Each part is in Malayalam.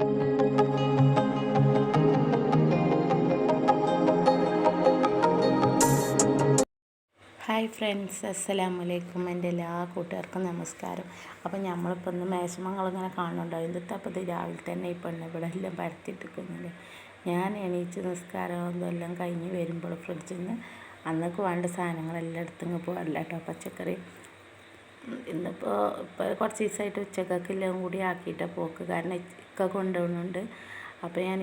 ഹായ് ഫ്രണ്ട്സ് അസ്സലാമു അലൈക്കും എന്റെ എല്ലാ കൂട്ടുകാർക്കും നമസ്കാരം. അപ്പം നമ്മളിപ്പോൾ ഒന്ന് മേശമങ്ങളിങ്ങനെ കാണുന്നുണ്ടാവും ഇന്നത്തെ അപ്പോൾ ഇത് രാവിലെ തന്നെ പെണ്ണ് ഇവിടെ എല്ലാം പരത്തിയിട്ടിരിക്കുന്നുണ്ട് ഞാൻ എണീച്ച് നിസ്കാരം എല്ലാം കഴിഞ്ഞ് വരുമ്പോൾ ഫ്രിഡ്ജിൽ നിന്ന് അന്നൊക്കെ വേണ്ട സാധനങ്ങളെല്ലാം എടുത്തിങ്ങ് പോകാറില്ല കേട്ടോ പച്ചക്കറി. ഇന്നിപ്പോൾ ഇപ്പോൾ കുറച്ച് ദിവസമായിട്ട് ഉച്ചക്കെല്ലാം കൂടി ആക്കിയിട്ട് പോക്ക്. കാരണം ഇക്ക കൊണ്ടുപോകുന്നുണ്ട് അപ്പോൾ ഞാൻ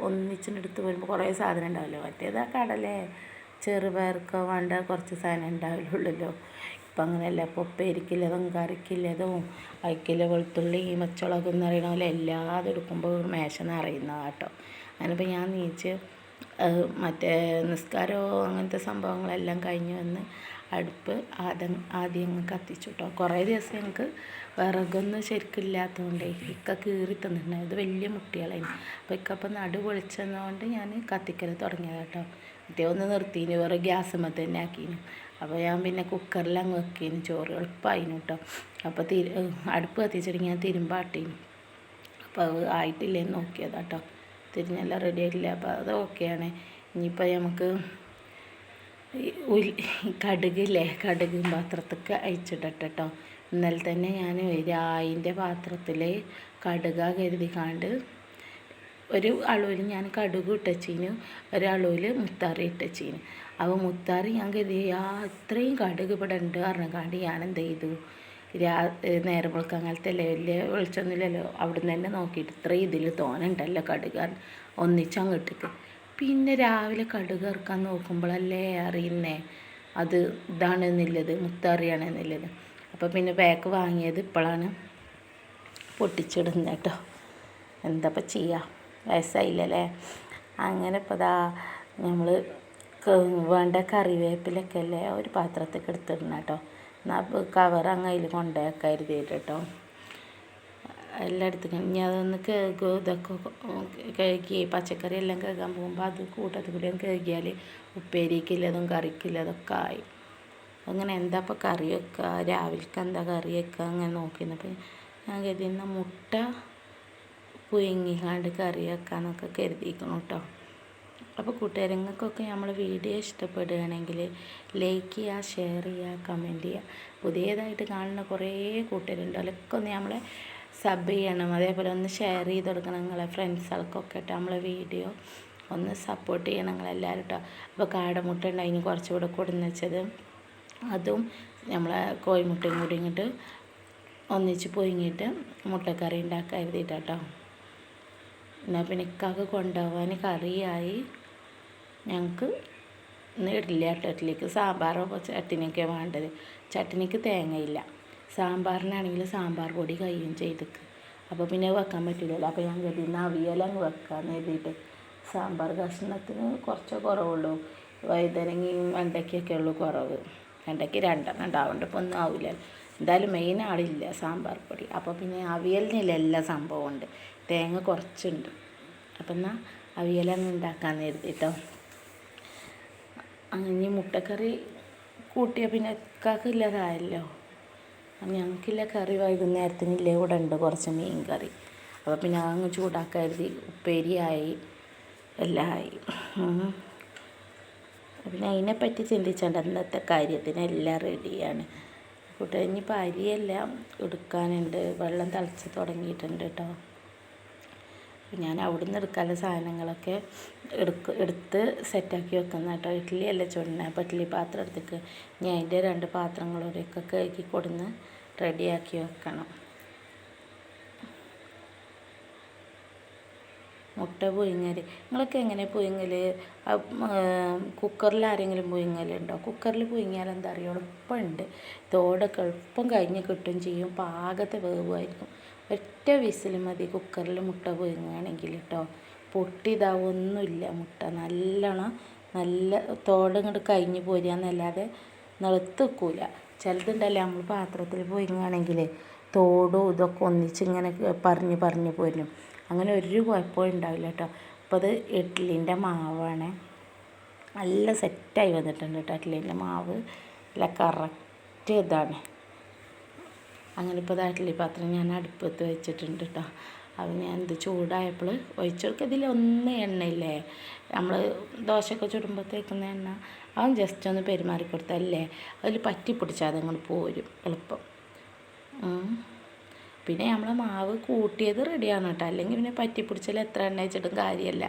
ഒന്നിച്ചെടുത്ത് വരുമ്പോൾ കുറേ സാധനം ഉണ്ടാവില്ല മറ്റേതാ കടലേ ചെറുപയർക്കോ വേണ്ട കുറച്ച് സാധനം ഉണ്ടാവില്ലല്ലോ ഇപ്പം അങ്ങനെയല്ല. ഇപ്പോൾ കറിക്കുള്ളതും അതിക്കുള്ള വെളുത്തുള്ളി ഈ എന്ന് പറയുന്ന പോലെ എല്ലാതും എടുക്കുമ്പോൾ മേശ നിറയുന്നതാട്ടോ. കേട്ടോ ഇപ്പം ഞാൻ നീച്ച് മറ്റേ നിസ്കാരമോ അങ്ങനത്തെ സംഭവങ്ങളെല്ലാം കഴിഞ്ഞ് വന്ന് അടുപ്പ് ആദ്യം ആദ്യം കത്തിച്ചു കേട്ടോ കുറേ ദിവസം ഞങ്ങൾക്ക് വിറകൊന്നും ശരിക്കും ഇല്ലാത്തതുകൊണ്ട് ഇക്ക കീറി തന്നിട്ടുണ്ടായിരുന്നു ഇത് വലിയ മുട്ടികളായിരുന്നു. അപ്പോൾ ഇക്ക അപ്പം നടു പൊളിച്ചതുകൊണ്ട് ഞാൻ കത്തിക്കൽ തുടങ്ങിയത് കേട്ടോ മറ്റേ ഒന്ന് നിർത്തിന് വേറെ ഗ്യാസുമ്മ തന്നെ ആക്കീന് അപ്പോൾ ഞാൻ പിന്നെ കുക്കറിൽ അങ്ങ് വെക്കേന് ചോറ് എളുപ്പമായിനു കേട്ടോ അപ്പോൾ തിരി അടുപ്പ് കത്തിച്ചിട്ട് ഞാൻ തിരുമ്പാട്ടീന്. അപ്പോൾ അത് ആയിട്ടില്ലേന്ന് നോക്കിയതാ കേട്ടോ തിരിഞ്ഞെല്ലാം റെഡി ആയിട്ടില്ല. അപ്പോൾ അത് ഓക്കെയാണ് ഇനിയിപ്പോൾ നമുക്ക് കടുകില്ലേ? കടുക് പാത്രത്തേക്ക് അയച്ചിടട്ടെ കേട്ടോ ഇന്നലെ തന്നെ ഞാൻ രായിന്റെ പാത്രത്തിൽ കടുക കരുതിക്കാണ്ട് ഒരു അളവിൽ ഞാൻ കടുക് ഇട്ടച്ചീന്. ഒരളവിൽ മുത്താറി ഇട്ടച്ചീന്. അപ്പോൾ മുത്താറി ഞാൻ കരുതി ആ ഇത്രയും കടുക് ഇവിടെ ഉണ്ട് പറഞ്ഞാണ്ട് ഞാൻ എന്ത് ചെയ്തു? രാ നേരം വെളുക്കുക അങ്ങനത്തെ അല്ലേ വലിയ വെളിച്ചമൊന്നുമില്ലല്ലോ അവിടെ നിന്ന് തന്നെ നോക്കിയിട്ട് ഇത്രയും ഇതിൽ തോനുണ്ടല്ലോ കടുക് ഒന്നിച്ചങ്ങോട്ടേക്ക് പിന്നെ രാവിലെ കടുക് ഇറക്കാൻ നോക്കുമ്പോഴല്ലേ അറിയുന്നേ? അത് ഇതാണ് എന്നുള്ളത് മുത്തറിയാണ് മുത്തറിയാണെന്നുള്ളത് അപ്പോൾ പിന്നെ ബാഗ് വാങ്ങിയത് ഇപ്പോഴാണ് പൊട്ടിച്ചിടുന്നത് കേട്ടോ. എന്താപ്പം ചെയ്യുക വയസ്സായില്ലല്ലേ? അങ്ങനെ ഇപ്പോൾ ഇതാ നമ്മൾ വേണ്ട കറിവേപ്പിലൊക്കെ അല്ലേ ഒരു പാത്രത്തേക്ക് എടുത്തിടണം കേട്ടോ. എന്നാൽ കവർ അങ്ങ് അതിൽ കൊണ്ടുപോയി കേട്ടോ എല്ലായിടത്തും ഇനി അതൊന്ന് കേൾക്കുക ഇതൊക്കെ കേൾക്കി പച്ചക്കറി എല്ലാം കേൾക്കാൻ പോകുമ്പോൾ അത് കൂട്ടത്തിൽ കൂടി കേൾക്കിയാൽ ഉപ്പേരിക്കില്ലതും കറിക്കില്ലതൊക്കെ ആയി. അങ്ങനെ എന്താ ഇപ്പോൾ കറി വെക്കുക രാവിലേക്ക് എന്താ കറി വെക്കുക അങ്ങനെ നോക്കിയിരുന്നപ്പോൾ ഞാൻ കരുതി എന്നാൽ മുട്ട പുഴുങ്ങിക്കാണ്ട് കറി വെക്കാമെന്നൊക്കെ കരുതിയിരിക്കണം കേട്ടോ അപ്പോൾ കൂട്ടുകാരങ്ങൾക്കൊക്കെ നമ്മൾ വീഡിയോ ഇഷ്ടപ്പെടുകയാണെങ്കിൽ ലൈക്ക് ചെയ്യുക ഷെയർ ചെയ്യുക കമന്റ് ചെയ്യുക. പുതിയതായിട്ട് കാണുന്ന കുറേ കൂട്ടുകാരുണ്ട്. അതിലൊക്കെ ഒന്ന് നമ്മളെ സബ് ചെയ്യണം. അതേപോലെ ഒന്ന് ഷെയർ ചെയ്ത് കൊടുക്കണം നിങ്ങളെ ഫ്രണ്ട്സുകൾക്കൊക്കെ കേട്ടോ. നമ്മളെ വീഡിയോ ഒന്ന് സപ്പോർട്ട് ചെയ്യണം നിങ്ങളെല്ലാവരും കേട്ടോ. അപ്പോൾ കാടമുട്ട ഉണ്ടായിന് കുറച്ചുകൂടെ കൊടുന്ന് വെച്ചത് അതും നമ്മളെ കോഴിമുട്ടയും കൂടി ഇങ്ങോട്ട് ഒന്നിച്ച് പൊയിങ്ങിയിട്ട് മുട്ടക്കറി ഉണ്ടാക്കാൻ എഴുതിയിട്ടോ എന്നാൽ പിന്നെ ഇക്കാക്ക് കൊണ്ടുപോകാൻ കറിയായി. ഞങ്ങൾക്ക് ഇടില്ല ഇഡ്ഡലിക്ക് സാമ്പാറോ ചട്ടിനൊക്കെ വേണ്ടത്. ചട്ടിനിക്ക് തേങ്ങയില്ല. സാമ്പാറിനാണെങ്കിൽ സാമ്പാർ പൊടി കയ്യും ചെയ്തേക്ക്. അപ്പോൾ പിന്നെ വെക്കാൻ പറ്റില്ലല്ലോ അപ്പോൾ ഞാൻ കരുതി അവിയലങ്ങ് വെക്കാമെന്ന് കരുതിയിട്ട് സാമ്പാർ കഷ്ണത്തിന് കുറച്ച് കുറവുള്ളൂ. വഴുതനങ്ങയും വെണ്ടയ്ക്കൊക്കെ ഉള്ളൂ കുറവ്. വെണ്ടയ്ക്ക് രണ്ടെണ്ണം ഉണ്ടാവുന്നുണ്ട്. ഇപ്പോൾ ഒന്നും ആവില്ല എന്തായാലും മെയിൻ ആളില്ല സാമ്പാർ പൊടി. അപ്പോൾ പിന്നെ അവിയലിനില്ല എല്ലാ സംഭവമുണ്ട് തേങ്ങ കുറച്ചുണ്ട്. അപ്പം എന്നാൽ അവിയലങ്ങ് ഉണ്ടാക്കാമെന്ന് കരുതിട്ടോ. അങ്ങനെ മുട്ടക്കറി കൂട്ടിയ പിന്നെ ഇക്കാക്കില്ലാതായല്ലോ ഞങ്ങൾക്കില്ല കറി വൈകുന്നേരത്തിനില്ലേ ഇവിടെ ഉണ്ട് കുറച്ച് മീൻ കറി അപ്പോൾ പിന്നെ അങ്ങ് ചൂടാക്കരുതി കരുതി ഉപ്പേരിയായി എല്ലാം ആയി. പിന്നെ അതിനെപ്പറ്റി ചിന്തിച്ചാണ്ട് അന്നത്തെ കാര്യത്തിന് എല്ലാം റെഡിയാണ്. കൂട്ടുകാർ ഇനിയിപ്പോൾ അരിയെല്ലാം എടുക്കാനുണ്ട്. വെള്ളം തിളച്ച് തുടങ്ങിയിട്ടുണ്ട് കേട്ടോ ഞാൻ അവിടെ നിന്ന് എടുക്കാനുള്ള സാധനങ്ങളൊക്കെ എടുക്ക എടുത്ത് സെറ്റാക്കി വെക്കുന്ന കേട്ടോ. ഇഡ്ഡലി അല്ല ചുണ്ണ അപ്പോൾ ഇഡ്ഡലി പാത്രം എടുത്തേക്ക്. ഞാൻ അതിന്റെ രണ്ട് പാത്രങ്ങളോടെയൊക്കെ കഴുകി കൊടുന്ന് റെഡിയാക്കി വെക്കണം. മുട്ട പുഴുങ്ങൽ നിങ്ങളൊക്കെ എങ്ങനെ പുഴുങ്ങൽ കുക്കറിൽ ആരെങ്കിലും പുഴുങ്ങലുണ്ടോ കുക്കറിൽ പുഴുങ്ങിയാൽ എന്താ അറിയുക എളുപ്പമുണ്ട്. തോടൊക്കെ എളുപ്പം കഴിഞ്ഞ് കിട്ടും ചെയ്യും. പാകത്തെ വേവുമായിരിക്കും. ഒറ്റ വിസിൽ മതി. കുക്കറിൽ മുട്ട പുഴുങ്ങുകയാണെങ്കിൽ കേട്ടോ പൊട്ടിതാവൊന്നുമില്ല മുട്ട. നല്ലോണം നല്ല തോട് ഇങ്ങോട്ട് കഴിഞ്ഞ് പോരുകയെന്നല്ലാതെ നിളത്ത് വെക്കൂല ചിലതുണ്ടല്ലോ നമ്മൾ പാത്രത്തിൽ പോയിരുന്നാണെങ്കിൽ തോടും ഇതൊക്കെ ഒന്നിച്ച് ഇങ്ങനെ പറഞ്ഞ് പറഞ്ഞ് പോരും. അങ്ങനെ ഒരു കുഴപ്പവും ഉണ്ടാവില്ല കേട്ടോ അപ്പോൾ അത് ഇഡ്ലിന്റെ മാവാണ്. നല്ല സെറ്റായി വന്നിട്ടുണ്ട് കേട്ടോ ഇഡ്ലിന്റെ മാവ്. നല്ല കറക്റ്റ് ഇതാണ്. അങ്ങനെ ഇപ്പോൾ ഇതായിട്ടില്ല പാത്രം ഞാൻ അടുപ്പത്ത് വെച്ചിട്ടുണ്ട് കേട്ടോ അത് ഞാൻ ഇത് ചൂടായപ്പോൾ ഒഴിച്ചെടുക്കുക ഒന്ന് എണ്ണയില്ലേ? നമ്മൾ ദോശയൊക്കെ ചുടുമ്പോഴത്തേക്കുന്ന എണ്ണ. അവൻ ജസ്റ്റ് ഒന്ന് പെരുമാറി കൊടുത്തല്ലേ അതിൽ പറ്റി പിടിച്ചാൽ പോരും എളുപ്പം. പിന്നെ നമ്മൾ മാവ് കൂട്ടിയത് റെഡിയാണ് കേട്ടോ അല്ലെങ്കിൽ പിന്നെ പറ്റി പിടിച്ചാൽ എത്ര എണ്ണ വെച്ചിട്ടും കാര്യമല്ല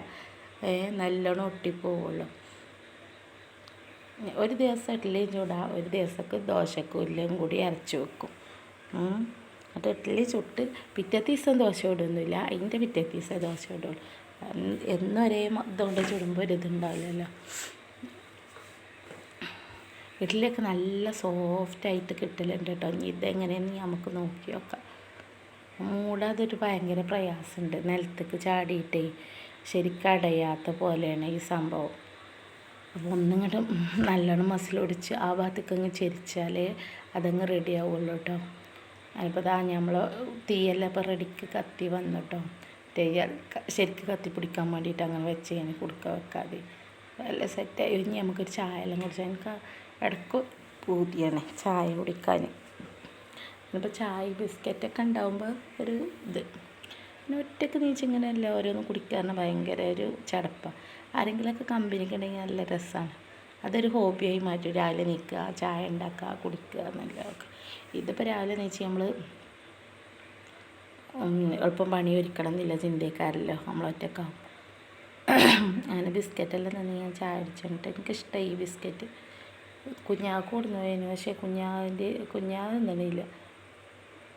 ഏ നല്ലോണം ഒട്ടിപ്പോവുള്ളൂ. ഒരു ദിവസം ഇഡ്ഡലിയും ചൂടാ. ഒരു ദിവസമൊക്കെ ദോശക്കൂല്ലും കൂടി അരച്ച് വെക്കും. എന്നിട്ട് ഇഡ്ഡലി ചുട്ട് പിറ്റേ ദിവസം ദോശ ഇടുന്നില്ല. അതിന്റെ പിറ്റേ ദിവസം ദോശ ഇടുള്ളൂ. എന്നും ഒരേ ഇതുകൊണ്ട് ചുടുമ്പോൾ ഒരു ഇതുണ്ടാവില്ലല്ലോ. ഇഡ്ഡലിയൊക്കെ നല്ല സോഫ്റ്റായിട്ട് കിട്ടലുണ്ട് കേട്ടോ ഇനി ഇതെങ്ങനെയെന്ന് നമുക്ക് നോക്കി നോക്കാം. മൂടാതൊരു ഭയങ്കര പ്രയാസമുണ്ട്. നിലത്തേക്ക് ചാടിയിട്ടേ ശരിക്കും അടയാത്ത പോലെയാണ് ഈ സംഭവം. അപ്പോൾ ഒന്നിങ്ങോട്ട് നല്ലോണം മസിലൊടിച്ച് ആ ഭാഗത്തേക്ക് അങ്ങ് ചെരിച്ചാലേ അതങ്ങ് റെഡിയാവുള്ളൂ കേട്ടോ അതിപ്പോൾ ദാ നമ്മൾ തീയെല്ലാം ഇപ്പോൾ റെഡിക്ക് കത്തി വന്നു കേട്ടോ തീയ ശരിക്ക് കത്തി പിടിക്കാൻ വേണ്ടിയിട്ട് അങ്ങനെ വെച്ച് ഞാൻ കുടുക്ക വെക്കാതെ. നല്ല സെറ്റായി ഇനി നമുക്കൊരു ചായ എല്ലാം കുടിച്ചാൽ എനിക്ക് ഇടയ്ക്ക് പൂതിയാണ് ചായ കുടിക്കാൻ ഇപ്പോൾ ചായ ബിസ്ക്കറ്റൊക്കെ ഉണ്ടാകുമ്പോൾ ഒരു ഇത്. പിന്നെ ഒറ്റയ്ക്ക് നീച്ച് ഇങ്ങനെ എല്ലാം ഓരോന്ന് കുടിക്കാൻ ഭയങ്കര ഒരു ചടപ്പാണ് ആരെങ്കിലുമൊക്കെ കമ്പനിക്ക് ഉണ്ടെങ്കിൽ നല്ല രസമാണ് അതൊരു ഹോബിയായി മാറ്റും. രാവിലെ നീക്കുക ചായ ഉണ്ടാക്കുക കുടിക്കുക എന്നെല്ലാം ഇതിപ്പോൾ രാവിലെ നീച്ച് നമ്മൾ എളുപ്പം പണി ഒരുക്കണം എന്നില്ല ചിന്തക്കാരല്ലോ നമ്മൾ ഒറ്റക്കാവും അങ്ങനെ ബിസ്ക്കറ്റെല്ലാം തന്നെ ഞാൻ ചായ അടിച്ചിട്ട് എനിക്കിഷ്ടമായി ഈ ബിസ്ക്കറ്റ്. കുഞ്ഞാക്ക് കൊടുന്നു പോയിരുന്നു പക്ഷേ കുഞ്ഞാവിന്റെ കുഞ്ഞാവ് തിന്നണില്ല.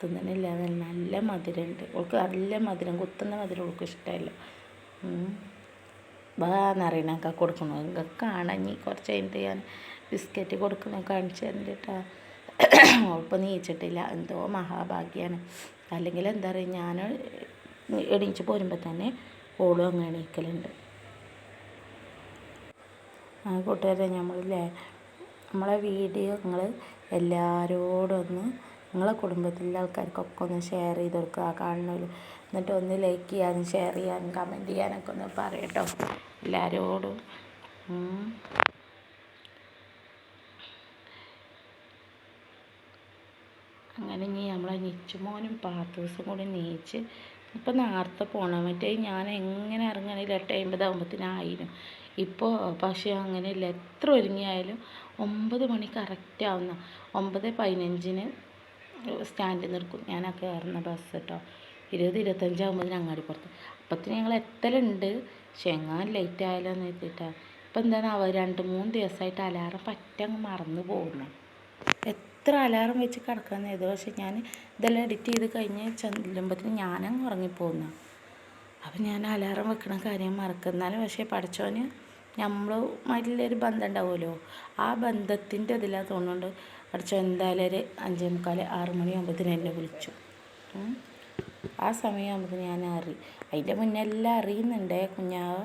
തിന്നണില്ല എന്നാലും നല്ല മധുരമുണ്ട്. ഓൾക്ക് നല്ല മധുരം കുത്തുന്ന മധുരം ഓൾക്ക് ഇഷ്ടമല്ല. ബാന്നറിയണൊക്കെ കൊടുക്കണു? നിങ്ങൾക്ക് കാണാൻ കുറച്ച് കഴിഞ്ഞിട്ട് ഞാൻ ബിസ്ക്കറ്റ് കൊടുക്കണ കാണിച്ചു തരണ്ട ഓളിപ്പോൾ നീച്ചിട്ടില്ല. എന്തോ മഹാഭാഗ്യമാണ് അല്ലെങ്കിൽ എന്താ പറയുക ഞാൻ എണീച്ച് പോരുമ്പോൾ തന്നെ ഓളും അങ്ങ് എണീക്കലുണ്ട്. കൂട്ടുകാരെ നമ്മളില്ലേ നമ്മളെ വീഡിയോ നിങ്ങൾ എല്ലാവരോടും ഒന്ന് നിങ്ങളെ കുടുംബത്തിലെ ആൾക്കാർക്കൊക്കെ ഒന്ന് ഷെയർ ചെയ്ത് കൊടുക്കുക. കാണുന്നവർ എന്നിട്ട് ഒന്ന് ലൈക്ക് ചെയ്യാനും ഷെയർ ചെയ്യാനും കമന്റ് ചെയ്യാനൊക്കെ ഒന്ന് പറയട്ടോ. എല്ലാവരോടും. അങ്ങനെ ഇനി നമ്മളെ നിച്ചുമോനും പാത്തൂസും കൂടി നീച്ച് ഇപ്പം നേരത്തെ പോകണം മറ്റേ ഞാൻ എങ്ങനെ ഇറങ്ങണില്ല എട്ട് അമ്പതാകുമ്പത്തിനായിരുന്നു ഇപ്പോൾ പക്ഷേ അങ്ങനെയല്ല എത്ര ഒരുങ്ങിയായാലും ഒമ്പത് മണി കറക്റ്റ് ആവുന്ന ഒമ്പത് പതിനഞ്ചിന് സ്റ്റാൻഡിൽ നിൽക്കും. ഞാൻ കയറുന്ന ബസ് കേട്ടോ ഇരുപത് ഇരുപത്തഞ്ചാകുമ്പോൾ അങ്ങാടിപ്പുറത്ത് അപ്പത്തിന് ഞങ്ങൾ എത്തലുണ്ട്. പക്ഷെ എങ്ങാൻ ലേറ്റ് ആയാലോ എന്ന് എത്തിയിട്ടാണ് ഇപ്പം എന്താണ് അവർ രണ്ട് മൂന്ന് ദിവസമായിട്ട് അലാറം പറ്റങ്ങ് മറന്നു പോകുന്നു. എത്ര അലാറം വെച്ച് കിടക്കുന്ന ചെയ്തു പക്ഷെ ഞാൻ ഇതെല്ലാം എഡിറ്റ് ചെയ്ത് കഴിഞ്ഞ് ചെല്ലുമ്പോഴത്തേന് ഞാനങ്ങ് ഉറങ്ങിപ്പോകുന്ന അപ്പം ഞാൻ അലാറം വെക്കണ കാര്യം മറക്കുന്നാലും പക്ഷേ പഠിച്ചോന് നമ്മളുമായിട്ടുള്ളൊരു ബന്ധം ഉണ്ടാവുമല്ലോ ആ ബന്ധത്തിന്റെ ഇതിലാണ് തോന്നുന്നുണ്ട് പഠിച്ചോ എന്തായാലും ഒരു അഞ്ചേ മുക്കാൽ ആറ് മണിയാകുമ്പോഴത്തേന് എന്നെ വിളിച്ചു. ആ സമയമാകുമ്പോൾ ഞാൻ അറി. അതിന്റെ മുന്നേ എല്ലാം അറിയുന്നുണ്ടേ. കുഞ്ഞാവ്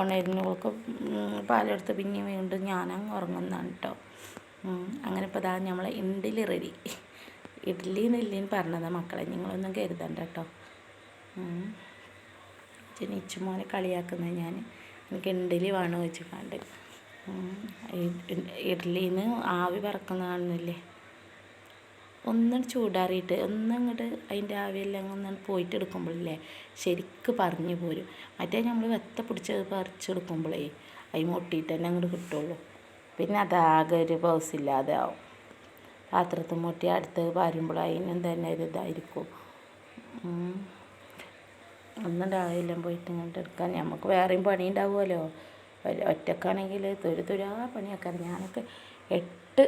ഉണരുന്നവൾക്ക് പാലെടുത്ത് പിന്നെ വീണ്ടും ഞാനങ്ങ് ഉറങ്ങുന്നതാണ് കേട്ടോ അങ്ങനെ ഇപ്പോൾ ഇതാ നമ്മളെ ഇഡ്ഡലി റെഡി ഇഡ്ഡലി നെല്ലിന്ന് പറഞ്ഞതാണ് മക്കളെ നിങ്ങളൊന്നും കരുതണ്ട കേട്ടോ ഇച്ചുമോനെ മോനെ കളിയാക്കുന്നത് ഞാൻ എനിക്ക് ഇഡ്ഡലി വേണം വെച്ച് കണ്ട് ഇഡ്ഡലിന്ന് ആവി പറക്കുന്നതാണെന്നില്ലേ ഒന്നും ചൂടാറിയിട്ട് ഒന്നങ്ങോട്ട് അതിന്റെ ആവിയെല്ലാം ഒന്ന് പോയിട്ട് എടുക്കുമ്പോഴില്ലേ ശരിക്ക് പറഞ്ഞു പോരും. മറ്റേ നമ്മൾ വെത്ത പിടിച്ചത് പറിച്ചെടുക്കുമ്പോഴേ അതിന് ഒട്ടിയിട്ട് തന്നെ അങ്ങോട്ട് കിട്ടുള്ളൂ. പിന്നെ അതാകെ ഒരു പൗസില്ലാതെ ആവും പാത്രത്തിൽ മുട്ടി അടുത്ത് വരുമ്പോൾ അതിനും തന്നെ ഒരു ഇതായിരിക്കും. ഒന്നും രാവിലെ പോയിട്ട് ഇങ്ങോട്ട് എടുക്കാൻ. നമുക്ക് വേറെയും പണി ഉണ്ടാവുമല്ലോ. ഒറ്റക്കാണെങ്കിൽ തുരു തുരാ പണിയൊക്കെ ഞാനൊക്കെ എട്ട്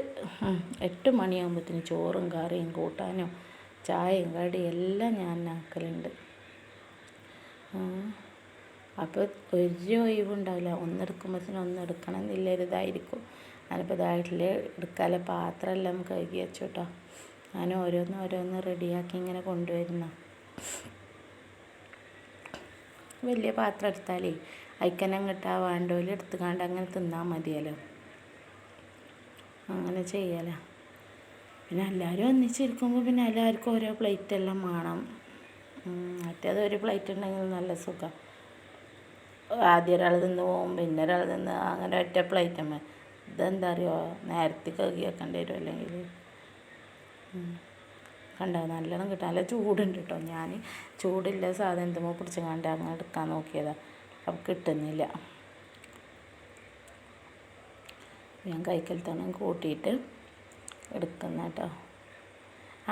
എട്ട് മണിയാകുമ്പോഴത്തേന് ചോറും കറിയും കൂട്ടാനും ചായയും കടിയും എല്ലാം ഞാൻ ആക്കലുണ്ട്. അപ്പോൾ ഒരു ഒഴിവുണ്ടാവില്ല. ഒന്നെടുക്കുമ്പോഴത്തേനും ഒന്നെടുക്കണം എന്നുള്ളൊരു ഇതായിരിക്കും ഞാനിപ്പോൾ ഇതായിട്ടില്ല എടുക്കാതെ പാത്രമെല്ലാം കഴുകി വെച്ചു കേട്ടോ. ഞാൻ ഓരോന്ന് ഓരോന്ന് റെഡിയാക്കി ഇങ്ങനെ കൊണ്ടുവരുന്ന വലിയ പാത്രം എടുത്താലേ അയക്കനം കിട്ടാ വാണ്ടോലി എടുത്തുകാണ്ട് അങ്ങനെ തിന്നാൽ മതിയല്ലോ. അങ്ങനെ ചെയ്യല. പിന്നെ എല്ലാവരും ഒന്നിച്ചിരിക്കുമ്പോൾ പിന്നെ എല്ലാവർക്കും ഓരോ പ്ലേറ്റ് എല്ലാം വേണം. മറ്റേത് ഒരു പ്ലേറ്റ് ഉണ്ടെങ്കിൽ നല്ല സുഖം. ആദ്യം ഒരാൾ നിന്ന് പോകും പിന്നെ ഒരാൾ നിന്ന് അങ്ങനെ ഒറ്റ പ്ലേറ്റ് അമ്മ ഇതെന്താ അറിയോ? നേരത്തെ കഴുകി വെക്കേണ്ടി വരും അല്ലെങ്കിൽ കണ്ടോ? നല്ലോണം കിട്ടും. നല്ല ചൂടുണ്ട് കേട്ടോ ഞാൻ ചൂടില്ല സാധനം എന്തുമോ പിടിച്ച് കണ്ട് അങ്ങനെ എടുക്കാൻ നോക്കിയതാണ് അപ്പം കിട്ടുന്നില്ല. ഞാൻ കൈക്കലത്തോണം കൂട്ടിയിട്ട് എടുക്കുന്ന കേട്ടോ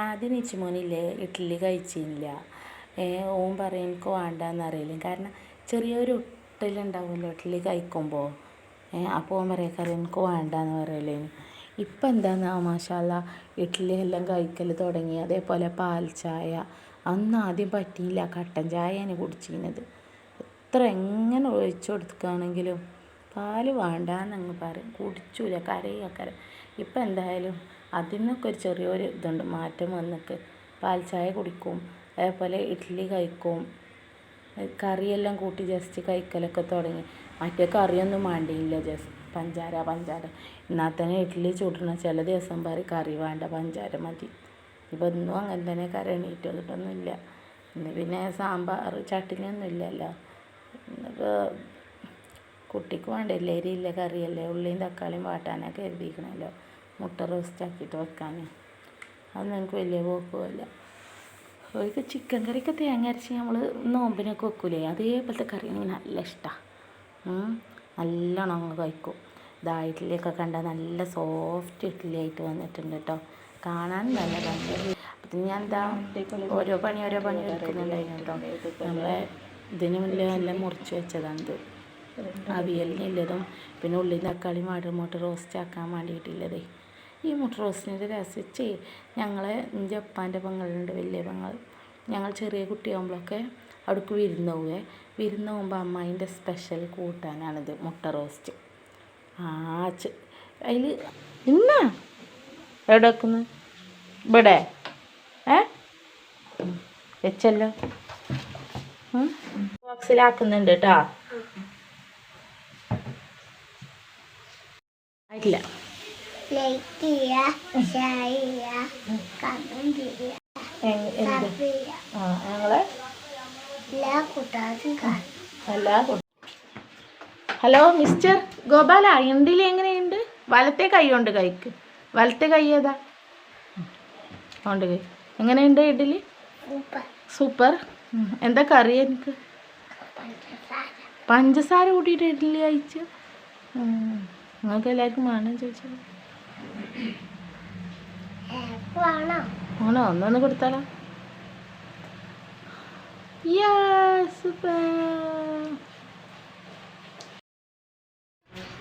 ആദ്യം നിച്ചുമോനില്ലേ ഇഡ്ഡലി കഴിച്ചില്ല. ഓൻ പറയും എനിക്ക് വേണ്ടെന്നറിയില്ല കാരണം ചെറിയൊരു ഒട്ടലുണ്ടാവുമല്ലോ ഇഡ്ഡലി കഴിക്കുമ്പോൾ അപ്പോൾ ഓൻ എനിക്ക് വേണ്ടാന്ന് പറയലേ. ഇപ്പം എന്താന്ന് മാഷാല്ല ഇഡ്ഡലി എല്ലാം കഴിക്കൽ തുടങ്ങി. അതേപോലെ പാൽ ചായ. അന്ന് ആദ്യം പറ്റിയില്ല കട്ടൻ ചായയാണ് കുടിച്ചിരുന്നത്. എത്ര എങ്ങനെ ഒഴിച്ചു കൊടുക്കുകയാണെങ്കിലും പാൽ വേണ്ടാന്നങ്ങ് പറയും. കുടിച്ചൂല കരയുക കര ഇപ്പം എന്തായാലും അതിനൊക്കെ ഒരു ചെറിയൊരു ഇതുണ്ട് മാറ്റം വന്നിട്ട് പാൽ ചായ കുടിക്കും അതേപോലെ ഇഡ്ഡലി കഴിക്കും. കറിയെല്ലാം കൂട്ടി ജസ്റ്റ് കഴിക്കലൊക്കെ തുടങ്ങി. മറ്റേ കറിയൊന്നും വേണ്ടിയില്ല ജസ്റ്റ് പഞ്ചാര പഞ്ചാര. എന്നാൽ തന്നെ ഇഡ്ഡലി ചൂടണം ചില ദിവസം പറയും കറി വേണ്ട പഞ്ചാര മതി. ഇപ്പം ഇന്നും അങ്ങനെ തന്നെ കറി എണീറ്റ് വന്നിട്ടൊന്നുമില്ല. ഇന്ന് പിന്നെ സാമ്പാർ ചട്ടിനിയൊന്നും ഇല്ലല്ലോ. ഇന്നിപ്പോൾ കുട്ടിക്ക് വേണ്ടല്ലേ എരിയില്ല കറിയല്ലേ ഉള്ളിയും തക്കാളിയും വാട്ടാനൊക്കെ കരുതിയിരിക്കണമല്ലോ മുട്ട റോസ്റ്റ് ആക്കിയിട്ട് വെക്കാൻ അതൊന്നും എനിക്ക് വലിയ പോക്കുമല്ല. അവർക്ക് ചിക്കൻ കറിയൊക്കെ തേങ്ങ അരച്ച് നമ്മൾ നോമ്പിനൊക്കെ വെക്കൂലേ? അതേപോലത്തെ കറി എനിക്ക് നല്ല ഇഷ്ടമാണ് നല്ലോണം അങ്ങ് കഴിക്കും. ഇതാ ഇഡ്ഡലിയൊക്കെ കണ്ടാൽ നല്ല സോഫ്റ്റ് ഇഡ്ഡലി ആയിട്ട് വന്നിട്ടുണ്ട് കേട്ടോ. കാണാൻ നല്ല ഭംഗി അപ്പം ഞാൻ എന്താ ഓരോ പണി ഓരോ പണി എടുക്കുന്നുണ്ടായിരുന്നു കേട്ടോ. നമ്മളെ ഇതിന് മുന്നിൽ നല്ല മുറിച്ച് വെച്ചതാണിത് അവിയലിനുള്ളതും പിന്നെ ഉള്ളിൽ തക്കാളി മാടുമോട്ട് മുട്ട റോസ്റ്റ് ആക്കാൻ വേണ്ടിയിട്ടുള്ളതേ. ഈ മുട്ട റോസ്റ്റിന്റെ രസിച്ച് ഞങ്ങൾ ജപ്പാന്റെ പെങ്ങളുണ്ട് വലിയ പെങ്ങൾ ഞങ്ങൾ ചെറിയ കുട്ടിയാകുമ്പോഴൊക്കെ അവിടേക്ക് വിരുന്ന് പോവേ. വിരുന്ന് പോകുമ്പോൾ അമ്മായിന്റെ സ്പെഷ്യൽ കൂട്ടാനാണിത് മുട്ട റോസ്റ്റ്. ആ അതിൽ ഇന്ന? എവിടെ വെക്കുന്നു? ഇവിടെ? ഏ? വെച്ചല്ലോ. ബോക്സിലാക്കുന്നുണ്ട് കേട്ടോ. ആയിട്ടില്ല. ലൈക്ക് ചെയ്യുക ഷെയർ ചെയ്യുക കമന്റ് ചെയ്യുക എ- എന്ത്? സബ് ചെയ്യുക. ആ ഞങ്ങളെ? എല്ലാ കൂട്ടുകാർക്കും കാണും. എല്ലാ ഹലോ മിസ്റ്റർ ഗോപാല എന്തിൽ എങ്ങനെയുണ്ട്? വലത്തെ കൈ കൊണ്ട് കൈക്ക്. വലത്തെ കൈ ഏതാ? കൊണ്ട് കൈ. എങ്ങനെയുണ്ട് ഇഡ്ഡലി? സൂപ്പർ. എന്താ കറി എനിക്ക്? പഞ്ചസാര. കൂട്ടിയിട്ട് ഇഡ്ഡലി കഴിച്ചു? നിങ്ങൾക്ക് എല്ലാവർക്കും വേണം ചോദിച്ചത് ആണോ ഒന്നൊന്ന് കൊടുത്താലോ.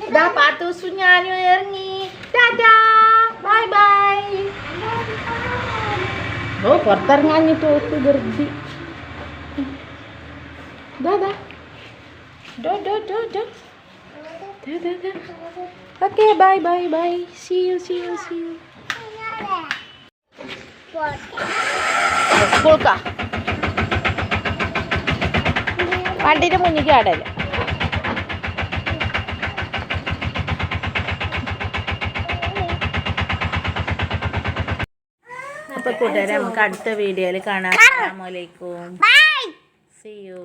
ഇതാ പാത്തൂസു ഞാനും ഇറങ്ങി. Bye bye. ഓ പുറത്തിറങ്ങാഞ്ഞിട്ട് ഓക്ക് ധൃതി. ദാ. ഡോ ഡോ ഡോ ഡോ. Okay bye bye bye see you see you see you സ്കൂൾക്കാ വണ്ടിയുടെ മുന്നിൽ ആടല്ല അപ്പൊ കൂട്ടുകാരെ നമുക്ക് അടുത്ത വീഡിയോയിൽ കാണാം. അസ്സലാമലൈക്കും ബൈ സി യു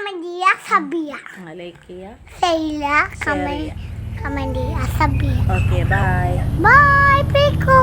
കമന്റ് ചെയ്യുക സബ് ചെയ്യുക ലൈക്ക് ചെയ്യുക കമന്റ് കമന്റ് ചെയ്യുക സബ് ചെയ്യുക ഓക്കെ ബൈ ബൈ പീക്കോ